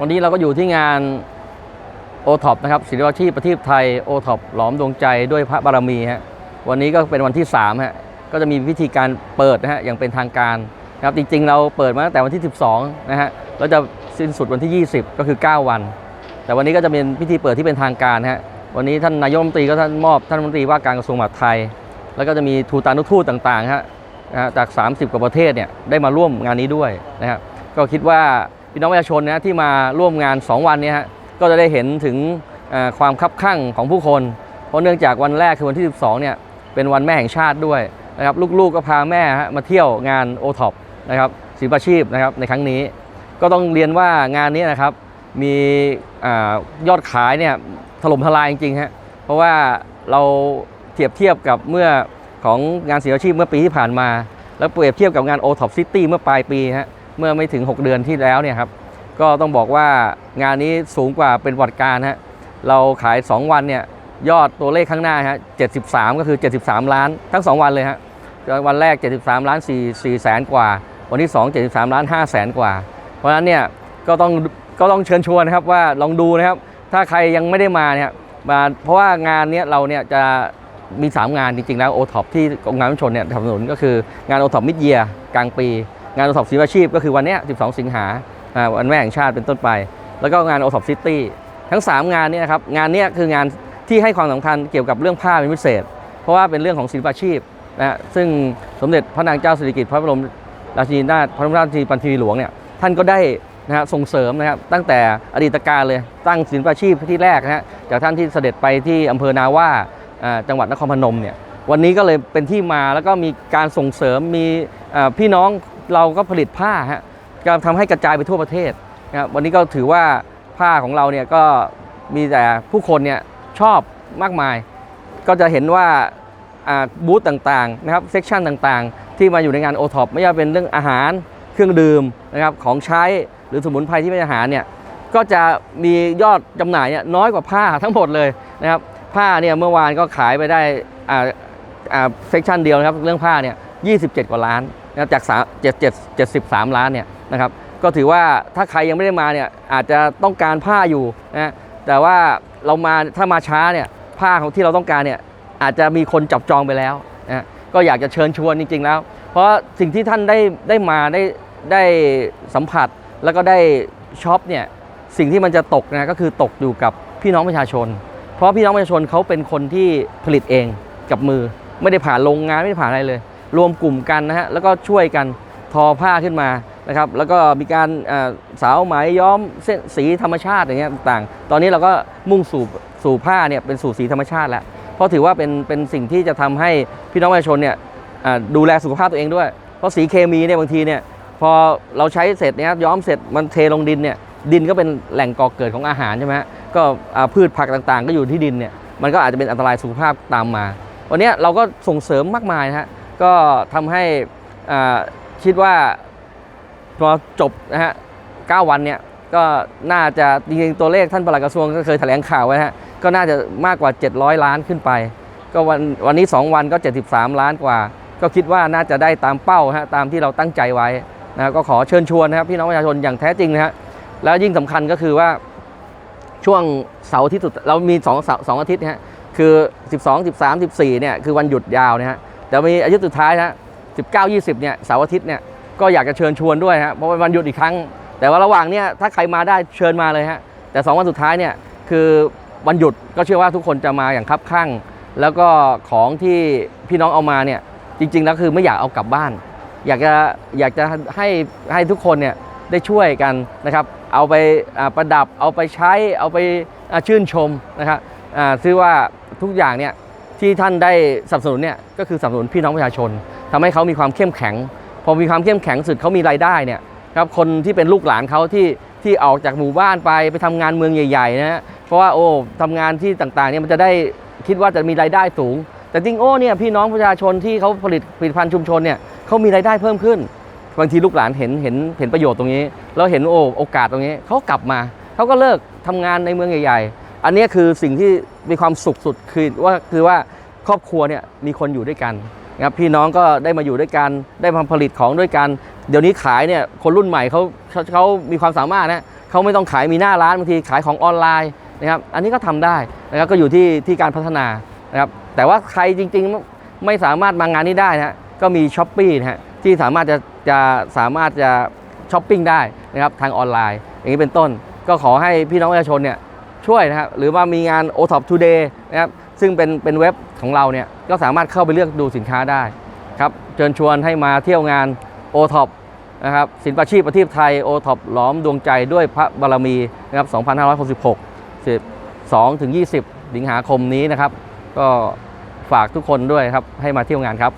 วันนี้เราก็อยู่ที่งานโอท็อปนะครับศิลปาชีพประทีปไทยโอท็อปหลอมดวงใจด้วยพระบารมีฮะวันนี้ก็เป็นวันที่3ฮะก็จะมีพิธีการเปิดนะฮะอย่างเป็นทางการนะครับจริงๆ เราเปิดมาตั้งแต่วันที่ 12นะฮะแล้วจะสิ้นสุดวันที่ 20 ก็คือ 9 วัน แต่วันนี้ก็จะเป็นพิธีเปิดที่เป็นทางการฮะวันนี้ท่านนายกรัฐมนตรีก็ท่านมอบท่านรัฐมนตรีว่าการกระทรวงมหาดไทย แล้วก็จะมีทูตานุทูตต่างๆฮะจาก 30 กว่าประเทศเนี่ยได้มาร่วมงานนี้ด้วยนะครับก็คิดว่า พี่น้องประชาชนนะที่มาร่วมงาน 2 วันเนี้ฮะก็จะได้เห็นถึงความคับคั่งของผู้คน เพราะเนื่องจากวันแรกคือวันที่ 12เนี่ยเป็นวันแม่แห่งชาติด้วยนะครับลูกๆก็พาแม่มาเที่ยวงานโอท็อปนะครับศิลปาชีพนะครับในครั้งนี้ ก็ต้องเรียนว่างานนี้นะครับมีอยอดขายเนี่ยถล่มทลายจริงๆฮะเพราะว่าเราเทียบเทียบกับเมื่อของงานศิลปาชีพเมื่อปีที่ผ่านมา แล้วเปรียบเทียบกับงาน o t o p City เมื่อปลายปีฮะ เมื่อไม่ถึง 6 เดือนที่แล้วเนี่ยครับก็ต้องบอกว่างานนี้สูงกว่าเป็นวัดการฮะเราขาย 2 วันเนี่ยยอดตัวเลขข้างหน้าฮะ73 ก็คือ 73 ล้านทั้ง 2 วันเลยฮะวันแรก 73 ล้าน4 4แสนกว่า วันที่ 2 73 ล้าน5แสนกว่า เพราะฉะนั้นเนี่ยก็ต้องก็ต้องเชิญชวนนะครับว่าลองดูนะครับ ถ้าใครยังไม่ได้มาเนี่ยมาเพราะว่างานเนี้ยเราเนี่ยจะมี 3 งานจริงๆแล้วโอท็อปที่กองงานผู้ชนเนี่ยสนับสนุนก็คืองานโอท็อปมิดเยียกลางปี งานโอท็อปศิลปาชีพก็คือวันนี้ 12 สิงหาอ่าวันแม่แห่งชาติเป็นต้นไป แล้วก็งานโอท็อปซิตี้ทั้ง 3 งานนี่นะครับงานนี้คืองานที่ให้ความสำคัญเกี่ยวกับเรื่องผ้าเป็นพิเศษ เพราะว่าเป็นเรื่องของศิลปาชีพนะฮะซึ่งสมเด็จพระนางเจ้าสิริกิติ์พระบรมราชินีนาถพระบรมราชินีปัญชีหลวงเนี่ยท่านก็ได้นะฮะส่งเสริมนะครับตั้งแต่อดีตการเลยตั้งศิลปาชีพที่แรกนะฮะจากท่านที่เสด็จไปที่อำเภอนาว่าจังหวัดนครพนมเนี่ยวันนี้ก็เลยเป็นที่มาแล้วก็มีการส่งเสริมมีพี่น้อง เราก็ผลิตผ้าฮะก็ทำให้กระจายไปทั่วประเทศนะครับวันนี้ก็ถือว่าผ้าของเราเนี่ยก็มีแต่ผู้คนเนี่ยชอบมากมาย ก็จะเห็นว่าอ่าบูธต่างๆนะครับเซกชันต่างๆ ที่มาอยู่ในงานโอท็อปไม่ว่าเป็นเรื่องอาหารเครื่องดื่มนะครับของใช้หรือสมุนไพรที่เป็นอาหารเนี่ยก็จะมียอดจำหน่ายเนี่ยน้อยกว่าผ้าทั้งหมดเลยนะครับผ้าเนี่ยเมื่อวานก็ขายไปได้อ่าอ่าเซกชันเดียวนะครับเรื่องผ้าเนี่ย27 กว่าล้าน นะครับจาก7 7 73 ล้านเนี่ยนะครับก็ถือว่าถ้าใครยังไม่ได้มาเนี่ยอาจจะต้องการผ้าอยู่นะแต่ว่าเรามาถ้ามาช้าเนี่ยผ้าของที่เราต้องการเนี่ยอาจจะมีคนจับจองไปแล้วนะก็อยากจะเชิญชวนจริง ๆ แล้ว เพราะสิ่งที่ท่านได้ได้มาได้ได้สัมผัสแล้วก็ได้ช็อปเนี่ยสิ่งที่มันจะตกนะก็คือตกอยู่กับพี่น้องประชาชน เพราะพี่น้องประชาชนเขาเป็นคนที่ผลิตเองกับมือ ไม่ได้ผ่านโรงงานไม่ได้ผ่านอะไรเลย รวมกลุ่มกันนะฮะแล้วก็ช่วยกันทอผ้าขึ้นมานะครับแล้วก็มีการสาวไหมย้อมเส้นสีธรรมชาติอย่างเงี้ยต่างๆ ตอนนี้เราก็มุ่งสู่สู่ผ้าเนี่ยเป็นสู่สีธรรมชาติแล้วเพราะถือว่าเป็นเป็นสิ่งที่จะทำให้พี่น้องประชาชนเนี่ยดูแลสุขภาพตัวเองด้วย เพราะสีเคมีเนี่ยบางทีเนี่ยพอเราใช้เสร็จเนี่ยย้อมเสร็จมันเทลงดินเนี่ยดินก็เป็นแหล่งก่อเกิดของอาหารใช่ไหมก็พืชผักต่างๆ ก็อยู่ที่ดินเนี่ยมันก็อาจจะเป็นอันตรายสุขภาพตามมา วันนี้เราก็ส่งเสริมมากมายนะฮะ ก็ทำให้คิดว่าพอจบนะฮะ9วันเนี่ยก็น่าจะจริงๆตัวเลขท่านปลัดกระทรวงก็เคยแถลงข่าวไว้ฮะก็น่าจะมากกว่า 700 ล้านขึ้นไป ก็วันวันนี้ 2 วันก็ 73 ล้านกว่า ก็คิดว่าน่าจะได้ตามเป้าฮะตามที่เราตั้งใจไว้นะก็ขอเชิญชวนนะครับพี่น้องประชาชนอย่างแท้จริงนะฮะแล้วยิ่งสำคัญก็คือว่าช่วงเสาร์อาที่สุดเรามี2สาร์สองอาทิตย์นะฮะคือ 12 13 14เนี่ยคือวันหยุดยาวนะฮะ แต่มีอาย์สุดท้ายนะฮะ19 20เนี่ยเสาร์อาทิตย์เนี่ยก็อยากจะเชิญชวนด้วยฮะเพราะเป็นวันหยุดอีกครั้ง แต่ว่าระหว่างเนี่ยถ้าใครมาได้เชิญมาเลยฮะแต่สองวันสุดท้ายเนี่ยคือวันหยุดก็เชื่อว่าทุกคนจะมาอย่างคับข้างแล้วก็ของที่พี่น้องเอามาเนี่ยจริง ๆ แล้วคือไม่อยากเอากลับบ้าน อยากจะอยากจะให้ให้ทุกคนเนี่ยได้ช่วยกันนะครับ เอาไปประดับเอาไปใช้เอาไปชื่นชมนะครับซื้อว่าทุกอย่างเนี่ย ที่ท่านได้สนับสนุนเนี่ยก็คือสนับสนุนพี่น้องประชาชนทำให้เขามีความเข้มแข็ง พอมีความเข้มแข็งสุดเขามีรายได้เนี่ยครับคนที่เป็นลูกหลานเขาที่ที่ออกจากหมู่บ้านไปไปทำงานเมืองใหญ่ๆนะฮะเพราะว่าโอ้ทำงานที่ต่างๆเนี่ยมันจะได้คิดว่าจะมีรายได้สูง แต่จริงโอ้เนี่ยพี่น้องประชาชนที่เขาผลิตผลิตภัณฑ์ชุมชนเนี่ยเขามีรายได้เพิ่มขึ้นบางทีลูกหลานเห็นเห็นเห็นประโยชน์ตรงนี้ แล้วเห็นโอ้โอกาสตรงนี้เขากลับมาเขาก็เลิกทำงานในเมืองใหญ่ๆ อันนี้คือสิ่งที่มีความสุขสุดคือว่าคือว่าครอบครัวเนี่ยมีคนอยู่ด้วยกันนะครับพี่น้องก็ได้มาอยู่ด้วยกัน ได้มาผลิตของด้วยกัน เดี๋ยวนี้ขายเนี่ยคนรุ่นใหม่เขาเขาเขามีความสามารถนะเขาไม่ต้องขายมีหน้าร้านบางทีขายของออนไลน์นะครับอันนี้ก็ทำได้นะครับก็อยู่ที่ที่การพัฒนานะครับแต่ว่าใครจริงๆไม่สามารถมางานนี้ได้นะฮะก็มีช้อปปี้นะฮะที่สามารถจะจะสามารถจะช้อปปิ้งได้นะครับทางออนไลน์ อย่างนี้เป็นต้น ก็ขอให้พี่น้องประชาชนเนี่ย ช่วยนะครับหรือว่ามีงาน o t o p Today นะครับซึ่งเป็นเป็นเว็บของเราเนี่ยก็สามารถเข้าไปเลือกดูสินค้าได้ครับเชิญชวนให้มาเที่ยวงาน o t o p นะครับสินปาชีพประเทศไทย o t o p หลอมดวงใจด้วยพระบารมีนะครับ2566 12ถึง20 สิงหาคมนี้นะครับ ก็ฝากทุกคนด้วยครับให้มาเที่ยวงานครับ